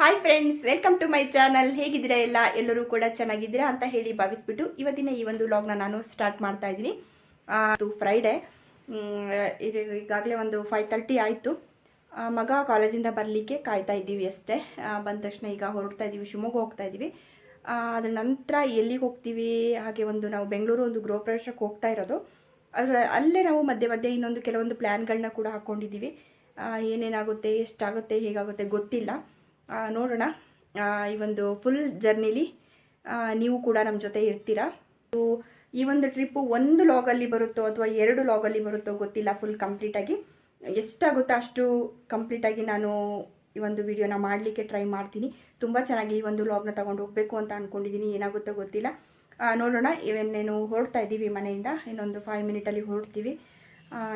Friends welcome to my channel ಹೇಗಿದ್ದೀರಾ ಎಲ್ಲ? ಎಲ್ಲರೂ ಕೂಡ ಚೆನ್ನಾಗಿದ್ದೀರಾ ಅಂತ ಹೇಳಿ ಭಾವಿಸ್ಬಿಟ್ಟು ಇವತ್ತಿನ ಈ ಒಂದು ವ್ಲಾಗ್ನ ನಾನು ಸ್ಟಾರ್ಟ್ ಮಾಡ್ತಾ ಇದ್ದೀನಿ. ಅದು ಫ್ರೈಡೇ ಈಗಾಗಲೇ ಒಂದು ಫೈವ್ ತರ್ಟಿ ಆಯಿತು. ಮಗ ಕಾಲೇಜಿಂದ ಬರಲಿಕ್ಕೆ ಕಾಯ್ತಾ ಇದ್ದೀವಿ ಅಷ್ಟೇ. ಬಂದ ತಕ್ಷಣ ಈಗ ಹೊರಡ್ತಾ ಇದ್ದೀವಿ, ಶಿವಮೊಗ್ಗ ಹೋಗ್ತಾ ಇದ್ದೀವಿ. ಅದ್ರ ನಂತರ ಎಲ್ಲಿಗೆ ಹೋಗ್ತೀವಿ? ಹಾಗೆ ಒಂದು ನಾವು ಬೆಂಗಳೂರು ಒಂದು ಗೃಹ ಪ್ರವೇಶಕ್ಕೆ ಹೋಗ್ತಾ ಇರೋದು. ಅದರ, ಅಲ್ಲೇ ನಾವು ಮಧ್ಯೆ ಮಧ್ಯೆ ಇನ್ನೊಂದು ಕೆಲವೊಂದು ಪ್ಲ್ಯಾನ್ಗಳನ್ನ ಕೂಡ ಹಾಕ್ಕೊಂಡಿದ್ದೀವಿ ಏನೇನಾಗುತ್ತೆ, ಎಷ್ಟಾಗುತ್ತೆ, ಹೇಗಾಗುತ್ತೆ ಗೊತ್ತಿಲ್ಲ. ನೋಡೋಣ. ಈ ಒಂದು ಫುಲ್ ಜರ್ನಿಲಿ ನೀವು ಕೂಡ ನಮ್ಮ ಜೊತೆ ಇರ್ತೀರಾ? ಈ ಒಂದು ಟ್ರಿಪ್ಪು ಒಂದು ಲಾಗಲ್ಲಿ ಬರುತ್ತೋ ಅಥವಾ ಎರಡು ಲಾಗಲ್ಲಿ ಬರುತ್ತೋ ಗೊತ್ತಿಲ್ಲ ಫುಲ್ ಕಂಪ್ಲೀಟಾಗಿ ಎಷ್ಟಾಗುತ್ತೋ ಅಷ್ಟು ಕಂಪ್ಲೀಟಾಗಿ ನಾನು ಈ ಒಂದು ವಿಡಿಯೋನ ಮಾಡಲಿಕ್ಕೆ ಟ್ರೈ ಮಾಡ್ತೀನಿ. ತುಂಬ ಚೆನ್ನಾಗಿ ಈ ಒಂದು ಲಾಗ್ನ ತಗೊಂಡು ಹೋಗಬೇಕು ಅಂತ ಅಂದ್ಕೊಂಡಿದ್ದೀನಿ ಏನಾಗುತ್ತೋ ಗೊತ್ತಿಲ್ಲ. ನೋಡೋಣ. ಇವನ್ನೇನು ಹೊರಡ್ತಾ ಇದ್ದೀವಿ ಮನೆಯಿಂದ, ಇನ್ನೊಂದು ಫೈವ್ ಮಿನಿಟಲ್ಲಿ ಹೊರಡ್ತೀವಿ.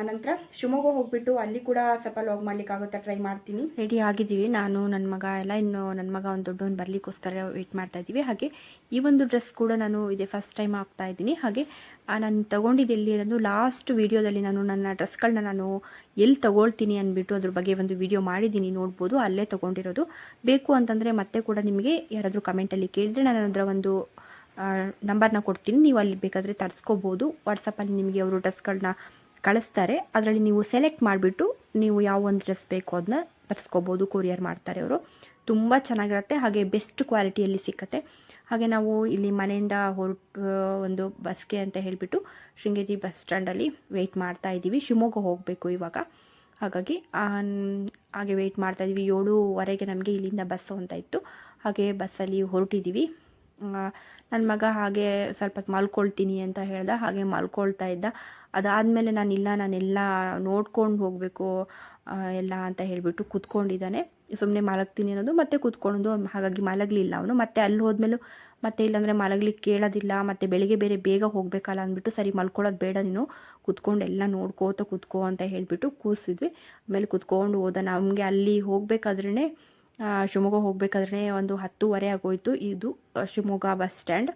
ನಂತರ ಶಿವಮೊಗ್ಗ ಹೋಗ್ಬಿಟ್ಟು ಅಲ್ಲಿ ಕೂಡ ಸ್ವಲ್ಪ ಲಾಗ್ ಮಾಡ್ಲಿಕ್ಕಾಗುತ್ತೆ ಟ್ರೈ ಮಾಡ್ತೀನಿ. ರೆಡಿ ಆಗಿದ್ದೀವಿ. ನಾನು ನನ್ನ ಮಗ ಎಲ್ಲ ಇನ್ನು ನನ್ನ ಮಗ ಒಂದು ದೊಡ್ಡವನು ಬರಲಿಕ್ಕೋಸ್ಕರ ವೆಯ್ಟ್ ಮಾಡ್ತಾ ಇದ್ದೀವಿ. ಹಾಗೆ ಈ ಒಂದು ಡ್ರೆಸ್ ಕೂಡ ನಾನು ಇದೇ ಫಸ್ಟ್ ಟೈಮ್ ಹಾಕ್ತಾ ಇದ್ದೀನಿ. ಹಾಗೆ ನಾನು ತಗೊಂಡಿದ್ದು ಎಲ್ಲಿ ಅನ್ನೋದು ಲಾಸ್ಟ್ ವೀಡಿಯೋದಲ್ಲಿ ನಾನು ನನ್ನ ಡ್ರೆಸ್ಗಳನ್ನ ನಾನು ಎಲ್ಲಿ ತಗೊಳ್ತೀನಿ ಅಂದ್ಬಿಟ್ಟು ಅದ್ರ ಬಗ್ಗೆ ಒಂದು ವಿಡಿಯೋ ಮಾಡಿದ್ದೀನಿ. ನೋಡ್ಬೋದು, ಅಲ್ಲೇ ತೊಗೊಂಡಿರೋದು. ಬೇಕು ಅಂತಂದರೆ ಮತ್ತೆ ಕೂಡ ನಿಮಗೆ ಯಾರಾದರೂ ಕಮೆಂಟಲ್ಲಿ ಕೇಳಿದ್ರೆ ನಾನು ಅದರ ಒಂದು ನಂಬರ್ನ ಕೊಡ್ತೀನಿ. ನೀವು ಅಲ್ಲಿ ಬೇಕಾದರೆ ತರಿಸ್ಕೋಬೋದು. ವಾಟ್ಸಪ್ಪಲ್ಲಿ ನಿಮಗೆ ಅವರು ಡ್ರೆಸ್ಗಳನ್ನ ಕಳಿಸ್ತಾರೆ. ಅದರಲ್ಲಿ ನೀವು ಸೆಲೆಕ್ಟ್ ಮಾಡಿಬಿಟ್ಟು ನೀವು ಯಾವ ಒಂದು ಡ್ರೆಸ್ ಬೇಕು ಅದನ್ನ ತರಿಸ್ಕೋಬೋದು ಕೊರಿಯರ್ ಮಾಡ್ತಾರೆ ಅವರು. ತುಂಬ ಚೆನ್ನಾಗಿರುತ್ತೆ. ಹಾಗೆ ಬೆಸ್ಟ್ ಕ್ವಾಲಿಟಿಯಲ್ಲಿ ಸಿಕ್ಕತ್ತೆ. ಹಾಗೆ ನಾವು ಇಲ್ಲಿ ಮನೆಯಿಂದ ಹೊರಟು ಒಂದು ಬಸ್ಗೆ ಅಂತ ಹೇಳಿಬಿಟ್ಟು ಶೃಂಗೇರಿ ಬಸ್ ಸ್ಟ್ಯಾಂಡಲ್ಲಿ ವೆಯ್ಟ್ ಮಾಡ್ತಾ ಇದ್ದೀವಿ. ಶಿವಮೊಗ್ಗ ಹೋಗಬೇಕು ಇವಾಗ. ಹಾಗಾಗಿ ಹಾಗೆ ವೆಯ್ಟ್ ಮಾಡ್ತಾ ಇದ್ದೀವಿ. ಏಳುವರೆಗೆ ನಮಗೆ ಇಲ್ಲಿಂದ ಬಸ್ ಅಂತ ಇತ್ತು. ಹಾಗೆ ಬಸ್ಸಲ್ಲಿ ಹೊರಟಿದ್ದೀವಿ. ನನ್ನ ಮಗ ಹಾಗೆ ಸ್ವಲ್ಪ ಮಲ್ಕೊಳ್ತೀನಿ ಅಂತ ಹೇಳ್ದ, ಹಾಗೆ ಮಲ್ಕೊಳ್ತಾ ಇದ್ದ. ಅದಾದಮೇಲೆ ನಾನಿಲ್ಲ, ನಾನೆಲ್ಲ ನೋಡ್ಕೊಂಡು ಹೋಗಬೇಕು ಎಲ್ಲ ಅಂತ ಹೇಳಿಬಿಟ್ಟು ಕೂತ್ಕೊಂಡಿದ್ದಾನೆ. ಸುಮ್ಮನೆ ಮಲಗ್ತೀನಿ ಅನ್ನೋದು, ಮತ್ತೆ ಕೂತ್ಕೊಂಡು ಹಾಗಾಗಿ ಮಲಗಲಿಲ್ಲ ಅವನು. ಮತ್ತೆ ಅಲ್ಲಿ ಹೋದ್ಮೇಲೂ, ಮತ್ತೆ ಇಲ್ಲಾಂದರೆ ಮಲಗ್ಲಿಕ್ಕೆ ಕೇಳೋದಿಲ್ಲ, ಮತ್ತೆ ಬೆಳಿಗ್ಗೆ ಬೇರೆ ಬೇಗ ಹೋಗಬೇಕಲ್ಲ ಅಂದ್ಬಿಟ್ಟು, ಸರಿ ಮಲ್ಕೊಳ್ಳೋದು ಬೇಡ ನೀನು, ಕೂತ್ಕೊಂಡು ಎಲ್ಲ ನೋಡ್ಕೋತ ಕೂತ್ಕೋ ಅಂತ ಹೇಳಿಬಿಟ್ಟು ಕೂರಿಸಿದ್ವಿ. ಆಮೇಲೆ ಕೂತ್ಕೊಂಡು ಹೋದ. ನಮಗೆ ಅಲ್ಲಿ ಹೋಗಬೇಕಾದ್ರೇ ಶಿವಮೊಗ್ಗ ಹೋಗಬೇಕಾದ್ರೆ ಒಂದು ಹತ್ತೂವರೆ ಆಗೋಯ್ತು. ಇದು ಶಿವಮೊಗ್ಗ ಬಸ್ ಸ್ಟ್ಯಾಂಡ್.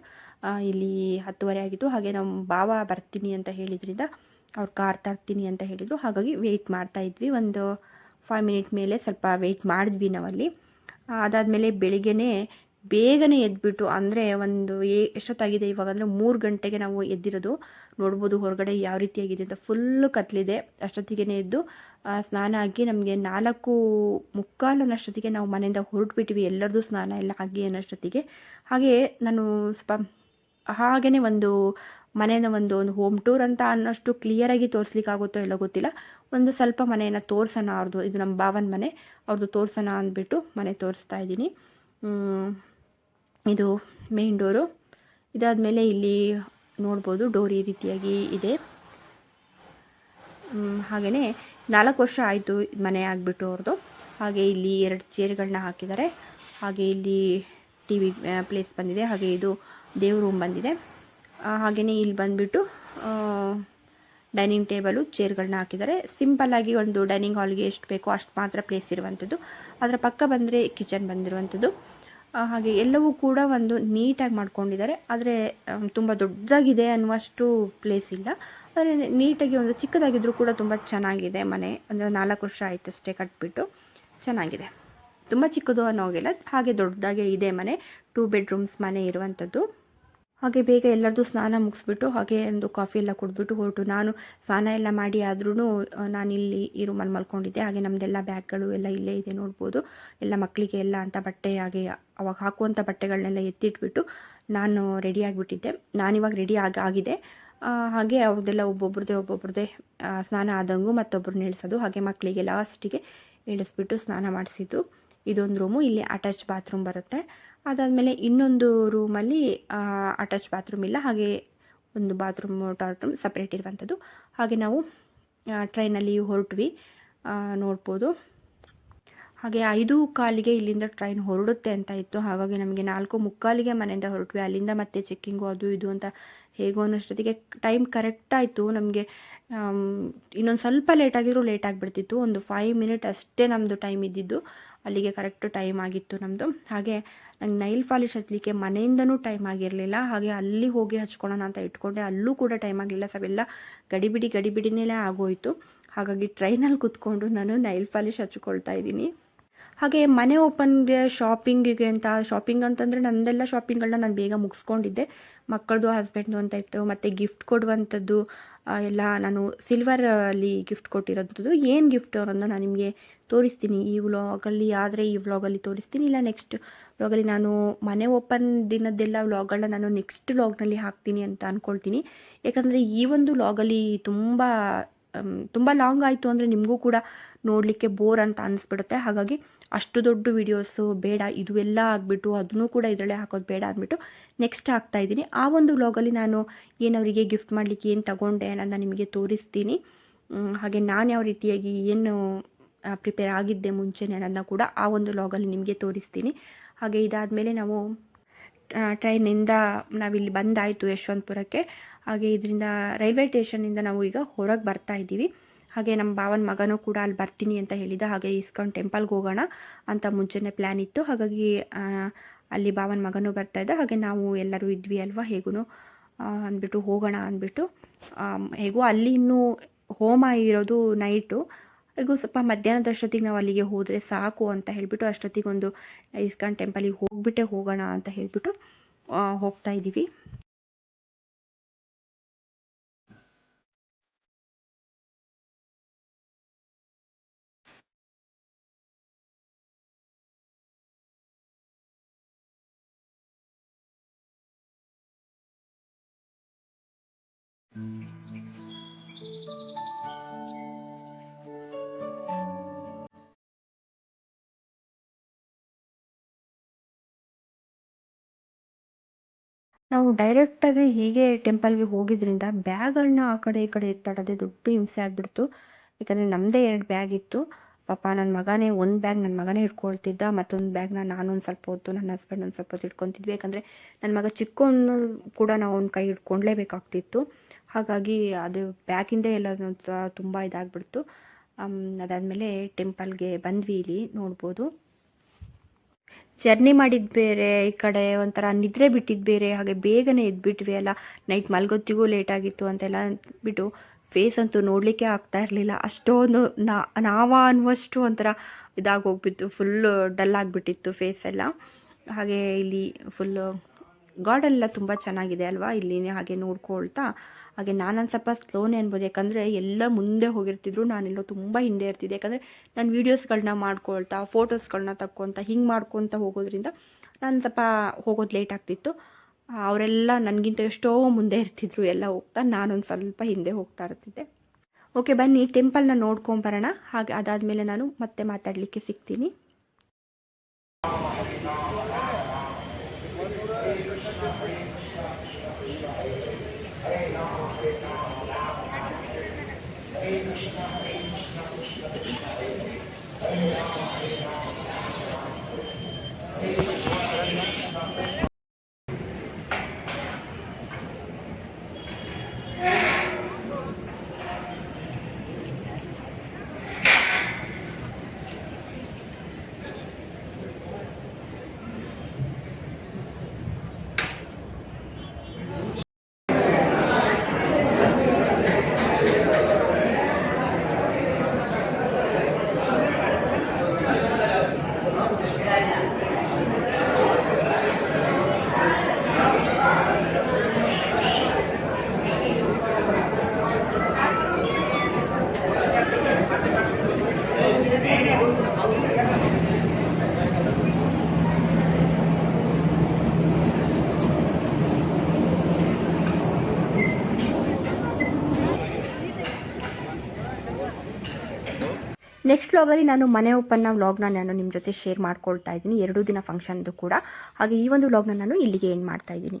ಇಲ್ಲಿ ಹತ್ತುವರೆ ಆಗಿತ್ತು. ಹಾಗೆ ನಮ್ಮ ಬಾವ ಬರ್ತೀನಿ ಅಂತ ಹೇಳಿದ್ರಿಂದ ಅವ್ರು ಕಾರ್ ತರ್ತೀನಿ ಅಂತ ಹೇಳಿದರು. ಹಾಗಾಗಿ ವೆಯ್ಟ್ ಮಾಡ್ತಾ ಇದ್ವಿ. ಒಂದು ಫೈವ್ ಮಿನಿಟ್ ಮೇಲೆ ಸ್ವಲ್ಪ ವೆಯ್ಟ್ ಮಾಡಿದ್ವಿ ನಾವಲ್ಲಿ. ಅದಾದಮೇಲೆ ಬೆಳಿಗ್ಗೆನೇ ಬೇಗನೆ ಎದ್ಬಿಟ್ಟು, ಅಂದರೆ ಒಂದು ಏ ಎಷ್ಟೊತ್ತಾಗಿದೆ ಇವಾಗ ಅಂದರೆ ಮೂರು ಗಂಟೆಗೆ ನಾವು ಎದ್ದಿರೋದು. ನೋಡ್ಬೋದು ಹೊರಗಡೆ ಯಾವ ರೀತಿಯಾಗಿದೆ ಅಂತ ಫುಲ್ಲು ಕತ್ಲಿದೆ. ಅಷ್ಟೊತ್ತಿಗೆ ಎದ್ದು ಸ್ನಾನ ಆಗಿ ನಮಗೆ ನಾಲ್ಕು ಮುಕ್ಕಾಲು ಅನ್ನೋಷ್ಟೊತ್ತಿಗೆ ನಾವು ಮನೆಯಿಂದ ಹೊರಟ್ಬಿಟ್ವಿ. ಎಲ್ಲರದು ಸ್ನಾನ ಎಲ್ಲ ಆಗಿ ಅನ್ನೋಷ್ಟೊತ್ತಿಗೆ. ಹಾಗೆ ನಾನು ಸ್ವಲ್ಪ ಹಾಗೆಯೇ ಒಂದು ಮನೆಯ ಒಂದು ಒಂದು ಹೋಮ್ ಟೂರ್ ಅಂತ ಅನ್ನೋಷ್ಟು ಕ್ಲಿಯರಾಗಿ ತೋರಿಸ್ಲಿಕ್ಕೆ ಆಗುತ್ತೋ ಎಲ್ಲೋ ಗೊತ್ತಿಲ್ಲ. ಒಂದು ಸ್ವಲ್ಪ ಮನೆಯನ್ನು ತೋರಿಸೋಣ ಅವ್ರದ್ದು ಇದು ನಮ್ಮ ಭಾವನ ಮನೆ. ಅವ್ರದ್ದು ತೋರಿಸೋಣ ಅಂದ್ಬಿಟ್ಟು ಮನೆ ತೋರಿಸ್ತಾ ಇದ್ದೀನಿ. ಇದು ಮೇನ್ ಡೋರು ಇದಾದಮೇಲೆ ಇಲ್ಲಿ ನೋಡ್ಬೋದು ಡೋರ್ ಈ ರೀತಿಯಾಗಿ ಇದೆ. ಹಾಗೆಯೇ ನಾಲ್ಕು ವರ್ಷ ಆಯಿತು ಮನೆ ಆಗಿಬಿಟ್ಟು ಅವ್ರದ್ದು ಹಾಗೆ ಇಲ್ಲಿ ಎರಡು ಚೇರ್ಗಳನ್ನ ಹಾಕಿದ್ದಾರೆ. ಹಾಗೆ ಇಲ್ಲಿ ಟಿ ವಿ ಪ್ಲೇಸ್ ಬಂದಿದೆ. ಹಾಗೆ ಇದು ದೇವ್ರ ರೂಮ್ ಬಂದಿದೆ. ಹಾಗೆಯೇ ಇಲ್ಲಿ ಬಂದುಬಿಟ್ಟು ಡೈನಿಂಗ್ ಟೇಬಲು ಚೇರ್ಗಳನ್ನ ಹಾಕಿದ್ದಾರೆ. ಸಿಂಪಲ್ಲಾಗಿ ಒಂದು ಡೈನಿಂಗ್ ಹಾಲ್ಗೆ ಎಷ್ಟು ಬೇಕೋ ಅಷ್ಟು ಮಾತ್ರ ಪ್ಲೇಸ್ ಇರುವಂಥದ್ದು. ಅದರ ಪಕ್ಕ ಬಂದರೆ ಕಿಚನ್ ಬಂದಿರುವಂಥದ್ದು. ಹಾಗೆ ಎಲ್ಲವೂ ಕೂಡ ಒಂದು ನೀಟಾಗಿ ಮಾಡ್ಕೊಂಡಿದ್ದಾರೆ. ಆದರೆ ತುಂಬ ದೊಡ್ಡದಾಗಿದೆ ಅನ್ನುವಷ್ಟು ಪ್ಲೇಸ್ ಇಲ್ಲ. ಆದರೆ, ನೀಟಾಗಿ ಒಂದು ಚಿಕ್ಕದಾಗಿದ್ದರೂ ಕೂಡ ತುಂಬ ಚೆನ್ನಾಗಿದೆ ಮನೆ. ಅಂದರೆ ನಾಲ್ಕು ವರ್ಷ ಆಯಿತು ಅಷ್ಟೇ ಕಟ್ಬಿಟ್ಟು. ಚೆನ್ನಾಗಿದೆ. ತುಂಬ ಚಿಕ್ಕದು ಅನ್ನೋ ಹೋಗಿಲ್ಲ. ಹಾಗೆ ದೊಡ್ಡದಾಗೆ ಇದೆ ಮನೆ. ಟೂ ಬೆಡ್ರೂಮ್ಸ್ ಮನೆ ಇರುವಂಥದ್ದು ಹಾಗೆ ಬೇಗ ಎಲ್ಲರದ್ದು ಸ್ನಾನ ಮುಗಿಸ್ಬಿಟ್ಟು ಹಾಗೆ ಒಂದು ಕಾಫಿ ಎಲ್ಲ ಕುಡಿದ್ಬಿಟ್ಟು ಹೊರಟು. ನಾನು ಸ್ನಾನ ಎಲ್ಲ ಮಾಡಿ ಆದ್ರೂ ನಾನು ಇಲ್ಲಿ ಈ ರೂಮಲ್ಲಿ ಮಲ್ಕೊಂಡಿದ್ದೆ. ಹಾಗೆ ನಮ್ಮದೆಲ್ಲ ಬ್ಯಾಗ್ಗಳು ಎಲ್ಲ ಇಲ್ಲೇ ಇದೆ ನೋಡ್ಬೋದು. ಎಲ್ಲ ಮಕ್ಕಳಿಗೆ ಎಲ್ಲ ಅಂತ ಬಟ್ಟೆ ಹಾಗೆ ಅವಾಗ ಹಾಕುವಂಥ ಬಟ್ಟೆಗಳನ್ನೆಲ್ಲ ಎತ್ತಿಟ್ಬಿಟ್ಟು ನಾನು ರೆಡಿ ಆಗಿಬಿಟ್ಟಿದ್ದೆ. ನಾನಿವಾಗ ರೆಡಿ ಆಗಿ ಆಗಿದೆ. ಹಾಗೆ ಅವ್ರದ್ದೆಲ್ಲ ಒಬ್ಬೊಬ್ರದ್ದೇ ಆ, ಸ್ನಾನ ಆದಂಗೂ ಮತ್ತೊಬ್ಬರನ್ನ ಇಳಿಸೋದು ಹಾಗೆ ಮಕ್ಕಳಿಗೆ ಲಾಸ್ಟಿಗೆ ಇಳಿಸ್ಬಿಟ್ಟು ಸ್ನಾನ ಮಾಡಿಸಿದ್ದು. ಇದೊಂದು ರೂಮು, ಇಲ್ಲಿ ಅಟ್ಯಾಚ್ ಬಾತ್ರೂಮ್ ಬರುತ್ತೆ. ಅದಾದಮೇಲೆ ಇನ್ನೊಂದು ರೂಮಲ್ಲಿ ಅಟ್ಯಾಚ್ ಬಾತ್ರೂಮ್ ಇಲ್ಲ, ಹಾಗೆ ಒಂದು ಬಾತ್ರೂಮ್ ಟಾಯ್ಲೆಟ್ ರೂಮ್ ಸಪ್ರೇಟ್ ಇರುವಂಥದ್ದು. ಹಾಗೆ ನಾವು ಟ್ರೈನಲ್ಲಿ ಹೊರಟ್ವಿ ನೋಡ್ಬೋದು. ಹಾಗೆ ಐದು ಕಾಲಿಗೆ ಇಲ್ಲಿಂದ ಟ್ರೈನ್ ಹೊರಡುತ್ತೆ ಅಂತ ಇತ್ತು. ಹಾಗಾಗಿ ನಮಗೆ ನಾಲ್ಕು ಮುಕ್ಕಾಲಿಗೆ ಮನೆಯಿಂದ ಹೊರಟ್ವಿ. ಅಲ್ಲಿಂದ ಮತ್ತೆ ಚೆಕ್ಕಿಂಗು ಅದು ಇದು ಅಂತ ಹೇಗೋ ಅನ್ನೋಷ್ಟೊತ್ತಿಗೆ ಟೈಮ್ ಕರೆಕ್ಟ್ ಆಯಿತು. ನಮಗೆ ಇನ್ನೊಂದು ಸ್ವಲ್ಪ ಲೇಟ್ ಆಗಿದ್ರು ಲೇಟ್ ಆಗಿಬಿಡ್ತಿತ್ತು. ಒಂದು ಫೈವ್ ಮಿನಿಟ್ ಅಷ್ಟೇ ನಮ್ಮದು ಟೈಮ್ ಇದ್ದಿದ್ದು. ಅಲ್ಲಿಗೆ ಕರೆಕ್ಟ್ ಟೈಮ್ ಆಗಿತ್ತು ನಮ್ಮದು ಹಾಗೆ ನಂಗೆ ನೈಲ್ ಪಾಲಿಶ್ ಹಚ್ಚಲಿಕ್ಕೆ ಮನೆಯಿಂದನೂ ಟೈಮ್ ಆಗಿರಲಿಲ್ಲ. ಹಾಗೆ ಅಲ್ಲಿ ಹೋಗಿ ಹಚ್ಕೊಳ್ಳೋಣ ಅಂತ ಇಟ್ಕೊಂಡೆ. ಅಲ್ಲೂ ಕೂಡ ಟೈಮ್ ಆಗಲಿಲ್ಲ. ಸವೆಲ್ಲ ಗಡಿಬಿಡಿ ಗಡಿಬಿಡಿನೇ ಆಗೋಯಿತು. ಹಾಗಾಗಿ ಟ್ರೈನಲ್ಲಿ ಕೂತ್ಕೊಂಡು ನಾನು ನೈಲ್ ಪಾಲಿಶ್ ಹಚ್ಕೊಳ್ತಾ ಇದ್ದೀನಿ. ಹಾಗೆ ಮನೆ ಓಪನ್ಗೆ ಶಾಪಿಂಗಿಗೆ ಅಂತ ಶಾಪಿಂಗ್ ಅಂತಂದರೆ ನಂದೆಲ್ಲ ಶಾಪಿಂಗ್ಗಳನ್ನ ನಾನು ಬೇಗ ಮುಗಿಸ್ಕೊಂಡಿದ್ದೆ. ಮಕ್ಕಳದು ಹಸ್ಬೆಂಡ್ದು ಅಂತ ಇತ್ತು. ಮತ್ತು ಗಿಫ್ಟ್ ಕೊಡುವಂಥದ್ದು ಎಲ್ಲ ನಾನು ಸಿಲ್ವರ್ ಅಲ್ಲಿ ಗಿಫ್ಟ್ ಕೊಟ್ಟಿರೋಂಥದ್ದು ಏನು ಗಿಫ್ಟ್ ಅನ್ನೋದನ್ನ ನಾನು ನಿಮಗೆ ತೋರಿಸ್ತೀನಿ ಈ ವ್ಲಾಗಲ್ಲಿ ಆದರೆ ಈ ವ್ಲಾಗಲ್ಲಿ ತೋರಿಸ್ತೀನಿ. ಇಲ್ಲ ನೆಕ್ಸ್ಟ್ ವ್ಲಾಗಲ್ಲಿ ನಾನು ಮನೆ ಓಪನ್ ದಿನದ್ದೆಲ್ಲ ವ್ಲಾಗ್ಗಳನ್ನ ನಾನು ನೆಕ್ಸ್ಟ್ ವ್ಲಾಗ್ನಲ್ಲಿ ಹಾಕ್ತೀನಿ ಅಂತ ಅಂದ್ಕೊಳ್ತೀನಿ ಯಾಕಂದರೆ ಈ ಒಂದು ವ್ಲಾಗಲ್ಲಿ ತುಂಬ ತುಂಬ ಲಾಂಗ್ ಆಯಿತು ಅಂದರೆ ನಿಮಗೂ ಕೂಡ ನೋಡಲಿಕ್ಕೆ ಬೋರ್ ಅಂತ ಅನಿಸ್ಬಿಡುತ್ತೆ. ಹಾಗಾಗಿ ಅಷ್ಟು ದೊಡ್ಡ ವೀಡಿಯೋಸು ಬೇಡ, ಇದು ಎಲ್ಲ ಆಗಿಬಿಟ್ಟು ಅದನ್ನೂ ಕೂಡ ಇದರಲ್ಲೇ ಹಾಕೋದು ಬೇಡ ಅಂದ್ಬಿಟ್ಟು ನೆಕ್ಸ್ಟ್ ಹಾಕ್ತಾ ಇದ್ದೀನಿ. ಆ ಒಂದು ವ್ಲಾಗಲ್ಲಿ ನಾನು ಏನವರಿಗೆ ಗಿಫ್ಟ್ ಮಾಡಲಿಕ್ಕೆ ಏನು ತಗೊಂಡೆ ಅನ್ನೋದನ್ನ ನಿಮಗೆ ತೋರಿಸ್ತೀನಿ. ಹಾಗೆ ನಾನು ಯಾವ ರೀತಿಯಾಗಿ ಏನು ಪ್ರಿಪೇರ್ ಆಗಿದ್ದೆ ಮುಂಚೆನೇ ಅನ್ನೋದನ್ನ ಕೂಡ ಆ ಒಂದು ವ್ಲಾಗಲ್ಲಿ ನಿಮಗೆ ತೋರಿಸ್ತೀನಿ. ಹಾಗೆ ಇದಾದಮೇಲೆ ನಾವು ಟ್ರೈನಿಂದ ನಾವಿಲ್ಲಿ ಬಂದಾಯಿತು ಯಶವಂತಪುರಕ್ಕೆ. ಹಾಗೆ ಇದರಿಂದ ರೈಲ್ವೆ ಸ್ಟೇಷನಿಂದ ನಾವು ಈಗ ಹೊರಗೆ ಬರ್ತಾ ಇದ್ದೀವಿ. ಹಾಗೆ ನಮ್ಮ ಭಾವನ ಮಗನೂ ಕೂಡ ಅಲ್ಲಿ ಬರ್ತೀನಿ ಅಂತ ಹೇಳಿದ, ಹಾಗೆ ಇಸ್ಕಾನ್ ಟೆಂಪಲ್ಗೆ ಹೋಗೋಣ ಅಂತ ಮುಂಚೆನೇ ಪ್ಲ್ಯಾನ್ ಇತ್ತು. ಹಾಗಾಗಿ ಅಲ್ಲಿ ಭಾವನ ಮಗನೂ ಬರ್ತಾ ಇದ್ದ. ಹಾಗೆ ನಾವು ಎಲ್ಲರೂ ಇದ್ವಿ ಅಲ್ವಾ ಹೇಗೂ ಅಂದ್ಬಿಟ್ಟು ಹೋಗೋಣ ಅಂದ್ಬಿಟ್ಟು ಹೇಗೂ ಅಲ್ಲಿ ಇನ್ನೂ ಹೋಮ ಇರೋದು ನೈಟು. ಹೇಗೂ ಸ್ವಲ್ಪ ಮಧ್ಯಾಹ್ನದ ಅಷ್ಟೊತ್ತಿಗೆ ನಾವು ಅಲ್ಲಿಗೆ ಹೋದರೆ ಸಾಕು ಅಂತ ಹೇಳಿಬಿಟ್ಟು ಅಷ್ಟೊತ್ತಿಗೆ ಒಂದು ಇಸ್ಕಾನ್ ಟೆಂಪಲಿಗೆ ಹೋಗ್ಬಿಟ್ಟೆ, ಹೋಗೋಣ ಅಂತ ಹೇಳಿಬಿಟ್ಟು ಹೋಗ್ತಾ ಇದ್ದೀವಿ. ನಾವು ಡೈರೆಕ್ಟಾಗಿ ಹೀಗೆ ಟೆಂಪಲ್ಗೆ ಹೋಗಿದ್ರಿಂದ ಬ್ಯಾಗ್ಗಳನ್ನ ಆ ಕಡೆ ಈ ಕಡೆ ಎತ್ತಾಡೋದೇ ದೊಡ್ಡ ಹಿಂಸೆ ಆಗಿಬಿಡ್ತು. ಯಾಕಂದರೆ ನಮ್ಮದೇ ಎರಡು ಬ್ಯಾಗ್ ಇತ್ತು. ಪಾಪ ನನ್ನ ಮಗನೇ ಒಂದು ಬ್ಯಾಗ್ ನನ್ನ ಮಗನೇ ಇಟ್ಕೊಳ್ತಿದ್ದ ಮತ್ತೊಂದು ಬ್ಯಾಗ್ನ ನಾನು ಒಂದು ಸ್ವಲ್ಪ ಹೊತ್ತು ನನ್ನ ಹಸ್ಬೆಂಡ್ ಒಂದು ಸ್ವಲ್ಪ ಹೊತ್ತು ಇಟ್ಕೊತಿದ್ವಿ ಯಾಕಂದರೆ ನನ್ನ ಮಗ ಚಿಕ್ಕವನು ಕೂಡ ನಾವು ಅವ್ನ ಕೈ ಇಟ್ಕೊಳ್ಲೇಬೇಕಾಗ್ತಿತ್ತು ಹಾಗಾಗಿ ಅದು ಬ್ಯಾಗಿಂದೇ ಎಲ್ಲ ತುಂಬ ಇದಾಗ್ಬಿಡ್ತು. ಅದಾದಮೇಲೆ ಟೆಂಪಲ್ಗೆ ಬಂದ್ವಿ ಇಲ್ಲಿ ನೋಡ್ಬೋದು. ಜರ್ನಿ ಮಾಡಿದ್ದು ಬೇರೆ ಈ ಕಡೆ ಒಂಥರ ನಿದ್ರೆ ಬಿಟ್ಟಿದ್ದು ಬೇರೆ, ಹಾಗೆ ಬೇಗನೆ ಎದ್ಬಿಟ್ವಿ ಅಲ್ಲ. ನೈಟ್ ಮಲ್ಗೊತ್ತಿಗೂ ಲೇಟ್ ಆಗಿತ್ತು ಅಂತೆಲ್ಲ ಅಂದ್ಬಿಟ್ಟು ಫೇಸ್ ಅಂತೂ ನೋಡಲಿಕ್ಕೆ ಆಗ್ತಾ ಇರಲಿಲ್ಲ. ಅಷ್ಟೊಂದು ನಾವ ಅನ್ನುವಷ್ಟು ಒಂಥರ ಇದಾಗೋಗ್ಬಿತ್ತು ಫುಲ್ಲು ಡಲ್ ಆಗಿಬಿಟ್ಟಿತ್ತು ಫೇಸ್ ಎಲ್ಲ. ಹಾಗೆ ಇಲ್ಲಿ ಫುಲ್ಲು ಗಾರ್ಡನ್ ಎಲ್ಲ ತುಂಬ ಚೆನ್ನಾಗಿದೆ ಅಲ್ವಾ? ಇಲ್ಲಿನೇ ಹಾಗೆ ನೋಡ್ಕೊಳ್ತಾ. ಹಾಗೆ ನಾನೊಂದು ಸ್ವಲ್ಪ ಸ್ಲೋನೇ ಅನ್ಬೋದು. ಯಾಕಂದರೆ ಎಲ್ಲ ಮುಂದೆ ಹೋಗಿರ್ತಿದ್ರು. ನಾನೆಲ್ಲೋ ತುಂಬ ಹಿಂದೆ ಇರ್ತಿದ್ದೆ. ಯಾಕಂದರೆ ನಾನು ವೀಡಿಯೋಸ್ಗಳನ್ನ ಮಾಡ್ಕೊಳ್ತಾ ಫೋಟೋಸ್ಗಳನ್ನ ತಕ್ಕೊತ, ಹಿಂಗೆ ಮಾಡ್ಕೊತ ಹೋಗೋದ್ರಿಂದ ನಾನು ಸ್ವಲ್ಪ ಹೋಗೋದು ಲೇಟ್ ಆಗ್ತಿತ್ತು. ಅವರೆಲ್ಲ ನನಗಿಂತ ಎಷ್ಟೋ ಮುಂದೆ ಇರ್ತಿದ್ರು. ಎಲ್ಲ ಹೋಗ್ತಾ, ನಾನೊಂದು ಸ್ವಲ್ಪ ಹಿಂದೆ ಹೋಗ್ತಾ ಇರ್ತಿದ್ದೆ. ಓಕೆ ಬನ್ನಿ ಟೆಂಪಲ್ನ ನೋಡ್ಕೊಂಬರೋಣ ಹಾಗೆ ಅದಾದಮೇಲೆ ನಾನು ಮತ್ತೆ ಮಾತಾಡಲಿಕ್ಕೆ ಸಿಗ್ತೀನಿ. ನೆಕ್ಸ್ಟ್ ವ್ಲಾಗಲ್ಲಿ ನಾನು ಮನೆ ಓಪನ್ನ ವ್ಲಾಗ್ನ ನಾನು ನಿಮ್ಮ ಜೊತೆ ಶೇರ್ ಮಾಡ್ಕೊಳ್ತಾ ಇದ್ದೀನಿ. ಎರಡು ದಿನ ಫಂಕ್ಷನ್ದು ಕೂಡ. ಹಾಗೆ ಈ ಒಂದು ವ್ಲಾಗ್ನ ನಾನು ಇಲ್ಲಿಗೆ ಎಂಡ್ ಮಾಡ್ತಾ ಇದ್ದೀನಿ.